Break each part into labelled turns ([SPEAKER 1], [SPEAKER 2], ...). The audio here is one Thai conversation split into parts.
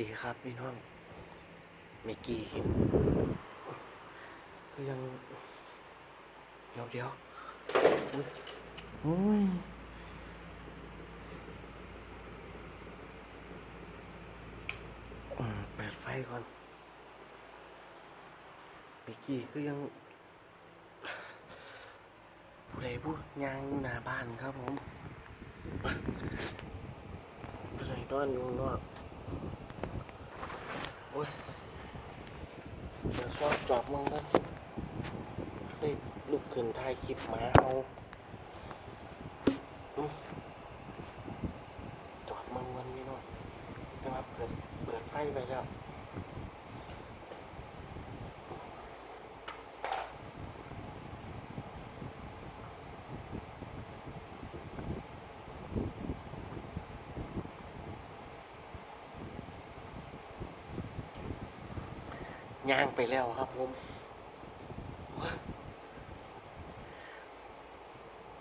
[SPEAKER 1] ดีครับพี่น้องเมอกี้เห็นก็ยัง เดี๋ยวเดี๋ยวอุ๊ยโอ้ยอืมเปิดไฟก่อนเมอกี้ก็ยัง ผู้ใดผู้ยางอยู่หน้าบ้านครับผมผู้ใดนอนอยู่ข้างนอก โอ้ยเดี๋ยวชอบจอบมึงกันได้ลุกขึ้นถ่ายคลิปหมาเอาจอบมึงวันนี้หน่อยแต่ว่าเปิดเปิดไฟไปแล้ว ย่างไปแล้วครับผม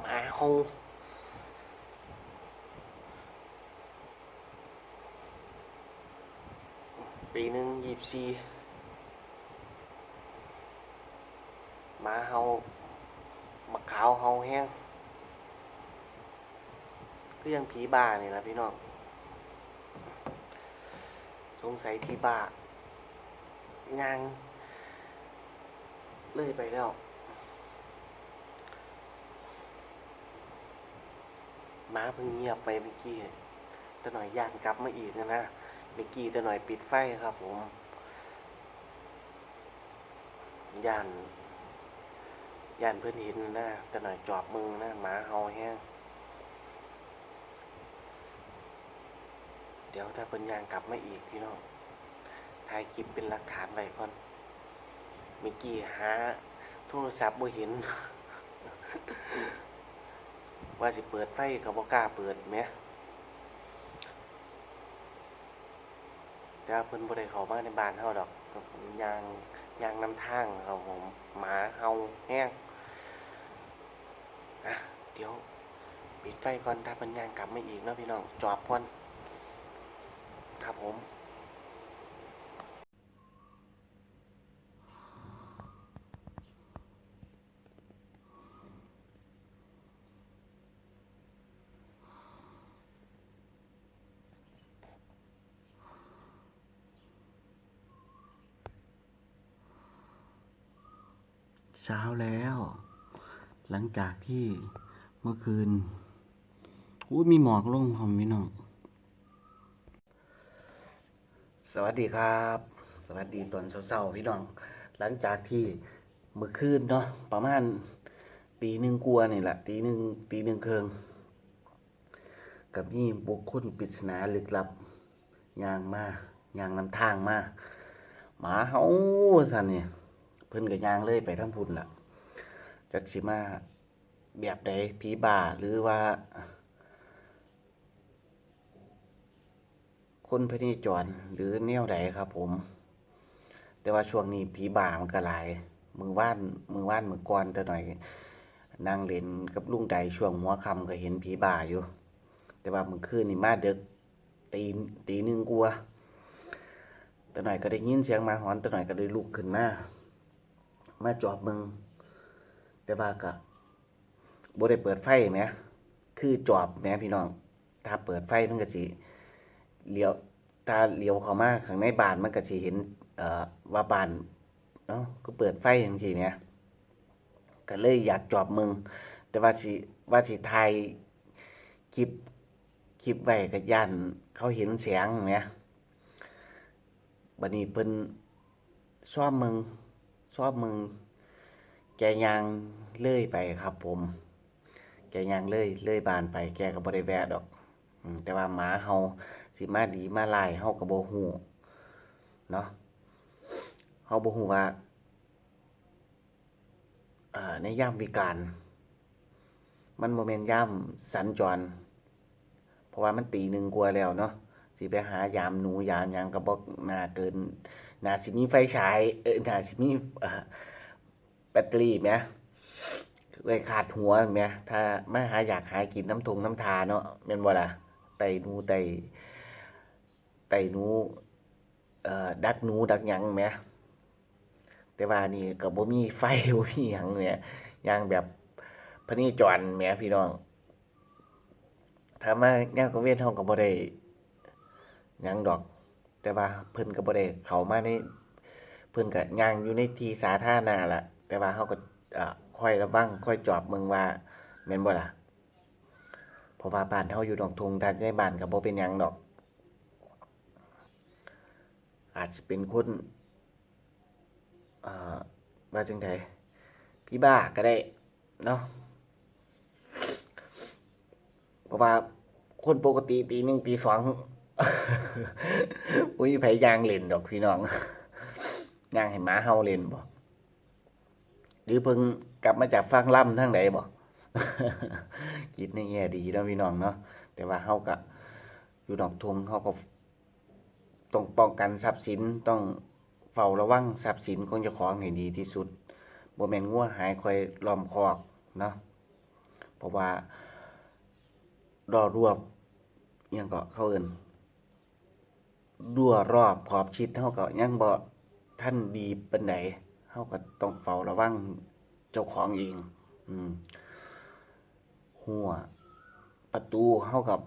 [SPEAKER 1] หมาคงปีหนึ่งยีบซีหมาเฮาบักขาวเฮาแห้งก็ยังผีบ้านี่แหละพี่น้อง สงสัยที่บ้า งานเลื่อยไปแล้วม้าเพิ่งเงียบไปเมื่อกี้แต่หน่อยย่านกลับมาอีกนะนะเมื่อกี้แต่หน่อยปิดไฟครับผมย่านย่านเพื่อนเห็นนะแต่หน่อยจอบมือนะหมาเฮาแห้งเดี๋ยวถ้าเพิ่นย่างกลับมาอีกพี่น้อง ถ่ายคลิปเป็นหลักฐานไว้ก่อนเมื่อกี้หาโทรศัพท์บ่เห็น ว่าสิเปิดไฟก็บ่กล้าเปิดแหมแต่ว่าเพิ่นบ่ได้เข้ามาในบ้านเฮาดอกยางยางนำทางครับผมหมาเฮาแห้งอะเดี๋ยวปิดไฟก่อนถ้าเพิ่นย่างกลับมาอีกเนาะพี่น้องจอบก่อนครับผม เช้าแล้ว หลังจากที่เมื่อคืนอู้มีหมอกลงพร้อมพี่น้องสวัสดีครับ สวัสดีตอนเช้าๆพี่น้อง หลังจากที่เมื่อคืนเนาะประมาณตีหนึ่งกลัวนี่แหละตีหนึ่งตีหนึ่งเคืองกับนี่บุคคลปริศนาลึกลับยางมายางนำทางมาหมาเฮาสันเนี่ย พิ่นก็ย่างเลยไปทั้งพุ่นล่ะจักสิมาแบบใดผีบาหรือว่า คนพเนจรหรือแนวใดครับ ผม แต่ว่าช่วงนี้ผีบามันก็หลาย มือว่านมือว่านมือก่อนแต่หน่อยนั่งเล่นกับลุงใดช่วงหัวค่ำก็เห็นผีบาอยู่ แต่ว่ามือคืนนี่มาดึกตีตีหนึ่งกลัวแต่หน่อยก็ได้ยินเสียงมาหอนแต่หน่อยก็ได้ลุกขึ้นมา มาจอบมึงแต่ว่าก็บ่ได้เปิดไฟแหมคือจอบแหมพี่น้อง ถ้าเปิดไฟมันก็สิเลี้ยวถ้าเลี้ยวเข้ามาข้างในบ้านมันก็สิเห็น เอ่อว่าบ้านเนาะก็เปิดไฟจังซี่แหมก็เลยอยากจอบมึง แต่ว่าสิว่าสิถ่ายคลิปคลิปไว้ก็ย่านเขาเห็นแสงแหมบัดนี้เพิ่นซ่อมมึง ชอบมึงแกยางเลื่อยไปครับ ผม แกยางเลื่อยเลื่อยบานไปแกก็บ่ได้แวะดอกแต่ว่าหมาเฮาสิมาดีมาลายเฮาก็บ่ฮู้เนาะเฮาบ่ฮู้ว่าในย่ามวิการ มันบ่แม่นย่ามสัญจร เพราะว่ามันตีหนึ่งกว่าแล้วเนาะสิไปหายามหนูยามยังก็บ่น่าเกิน น่าสิมีไฟฉายเออน่าสิมีแบตเตอรี่ไหมไว้ขาดหัวไหมถ้าไมาหาอยากหากินน้ำทงน้ำทาเนาะแม่นบ่ล่ะไตนูไตไตนูเอ่อดักนูดักยังแหมแต่ว่านี่ก็บ่มีไฟบ่มีหยังแหมอย่างแบบพระนีจรแหมพี่น้องถ้ามายามกลางเว้นเฮาก็บ่ได้ยังดอก แต่ว่าเพิ่นก็บ่ได้เข้ามาในเพิ่นก็ย่างอยู่ในที่สาธารณะล่ะ แต่ว่าเฮาก็เอ่อคอยระวังคอยจอบเบิ่งว่าแม่นบ่ล่ะเพราะว่าบ้านเฮาอยู่นอกทุ่งถ้าในบ้านก็บ่เป็นหยังดอก อาจจะเป็นคนเอ่อว่าจังไดพี่บ้าก็ได้เนาะเพราะว่าคนปกติตีหนึ่งตีสอง อุ้ยไผยางเล่นดอกพี่น้องย่างให้หมาเฮาเล่นบ่หรือเพิ่งกลับมาจากฟังล่ำทั้งใดบ่คิดในแง่ดีนะพี่น้องเนาะแต่ว่าเฮาก็อยู่นอกทุ่งเฮาก็ต้องป้องกันทรัพย์สินต้องเฝ้าระวังทรัพย์สินของเจ้าของให้ดีที่สุดบ่แม่นงัวหายคอยล้อมคอกเนาะเพราะว่ารอรวบยังก็เข้าเอิน รั่วรอบขอบชิดเฮาก็ยังบ่ท่านดีเปานใดเฮาก็ต้องเฝ้าระวังเจ้าของเองอืมหัว ประตูเฮากับ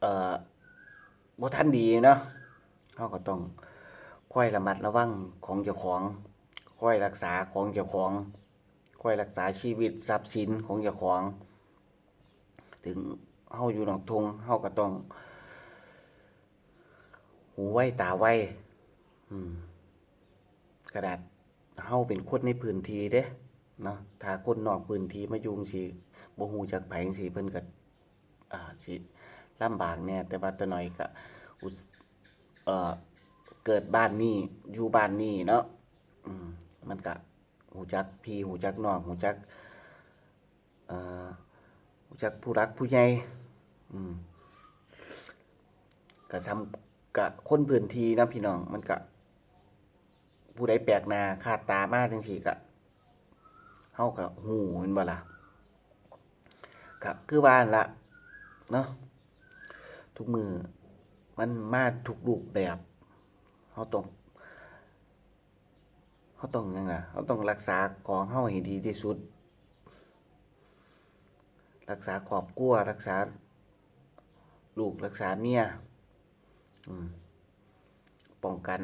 [SPEAKER 1] เอ่อบ่ทันดีเนาะเฮาก็ต้องค่อยระมัดระวังของเจ้าของค่อยรักษาของเจ้าของค่อยรักษาชีวิตทรัพย์สินของเจ้าของ ถึงเฮาอยู่หนอกทุ่งเฮาก็ต้อง หูไว้ตาไว้กระดาษเฮาเป็นคนในพื้นที่เด้เนาะถ้าคนนอกพื้นที่มายู่จั่งซี้บ่ฮู้จักไผงซี่เพิ่นก็อ่าสิลำบากแน่แต่ว่าแต่น้อยก็อุเอ่อเกิดบ้านนี้อยู่บ้านนี้เนาะอืมมันก็ฮู้จักพี่ฮู้จักน้องฮู้จักเอ่อหูจักผู้รักผู้ใหญ่อืมก็ซ้ำ กับคนพื้นที่นะพี่น้องมันก็ผู้ใดแปลกหน้าคาดตามากจังซี่ก็เฮากับหูแมันบ่ล่ะก็คือว่านละเนาะทุกมือมันมาทุกรูปแบบเฮาต้องเฮาต้องยังล่ะเฮาต้องรักษาของเฮาให้ดีที่สุด รักษาครอบครัวรักษาลูกรักษาเมีย ป้องกัน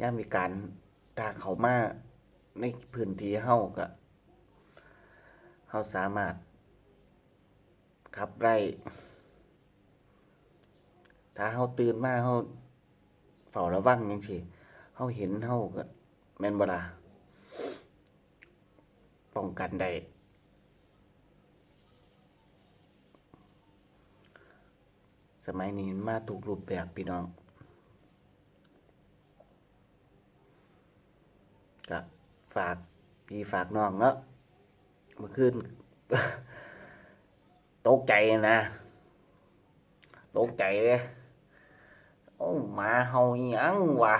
[SPEAKER 1] ย่ามมีการถ้าเขามาในพื้นที่เฮาก็เฮาสามารถขับไล่ถ้าเฮาตื่นมาเฮาเฝ้าระวังจังซี่เฮาเห็นเฮาก็แม่นบ่ล่ะป้องกันได้ สมัยนี้มาถูกรูปแบบพี่น้องก็ฝากพี่ฝากน้องเนาะเมื่อคืนตกใจนะตกใจเลยโอ้มาเฮาอีหยังวะ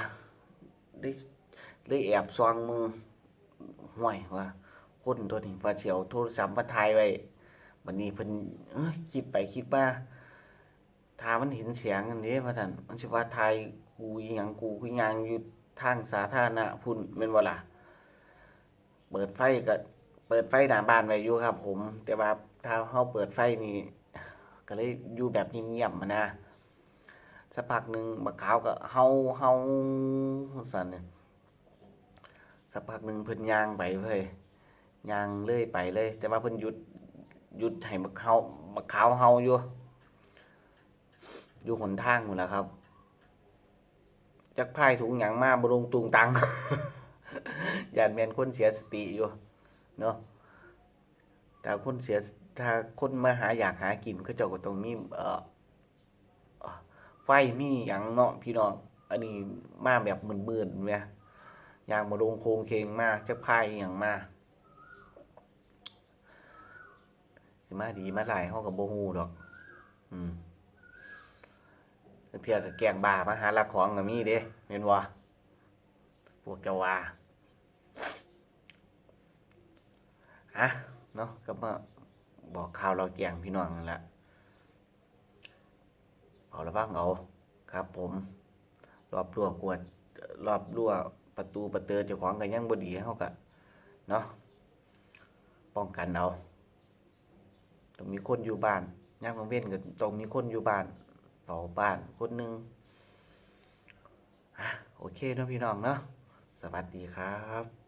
[SPEAKER 1] ได้ได้แอบซองมือห่วยว่าคนตัวนี้ว่าเสียวโทรศัพท์มาถ่ายไว้วันนี้เพิ่นคิดไปคิดมา ถ้ามันเห็นเสียงอันนี้ว่าท่านมันสิว่าถ่ายกูอีหยังกูคือยางอยู่ทางสาธารณะพุ่นแม่นบ่ล่ะเปิดไฟก็เปิดไฟหน้าบ้านไว้อยู่ครับ ผม แต่ว่าถ้าเฮาเปิดไฟนี่ก็เลยอยู่แบบเงียบๆมานะสักพักหนึ่งบักขาวก็เฮาเฮาสั่นเนี่ยสักพักหนึ่งเพิ่นยางไปเว้ยยางเลื่อยไปเลย แต่ว่าเพิ่นหยุดหยุดให้บักขาวบักขาวเฮาอยู่ อยู่หนทางหมดแล้วครับ จักพายถุงหยังมาบ่ลงตุงตังยานแมนคนเสียสติอยู่เนาะแต่คนเสียถ้าคนมาหาอยากหากินก็เจ้าก็ต้องมีเอ่อเอ่อไฟมีหยังเนาะพี่น้องอันนี้มาแบบมืดๆเนี่ยยางมาลงโคงเคงมาจะพายอหย่างมาสิมาดีมาหลายเฮากับโบฮูดอก อืม เทื่อกับแกงบามาหาลักของก็มีเด้เห็นบ่พวกเจ้าว่าฮะเนาะก็มาบอกข่าวเราแกงพี่น้องนั่นแหละเอาระวังเอาครับ ผม รอบรั้วกวด รอบรั้วประตูประเตือเจ้าของก็ยังบดีเฮาก็เนาะป้องกันเอาต้องมีคนอยู่บ้านย่ามกลางเว้นก็ต้องมีคนอยู่บ้าน เฝ้าบ้านคนหนึ่งโอเคนะพี่น้องเนาะสวัสดีครับ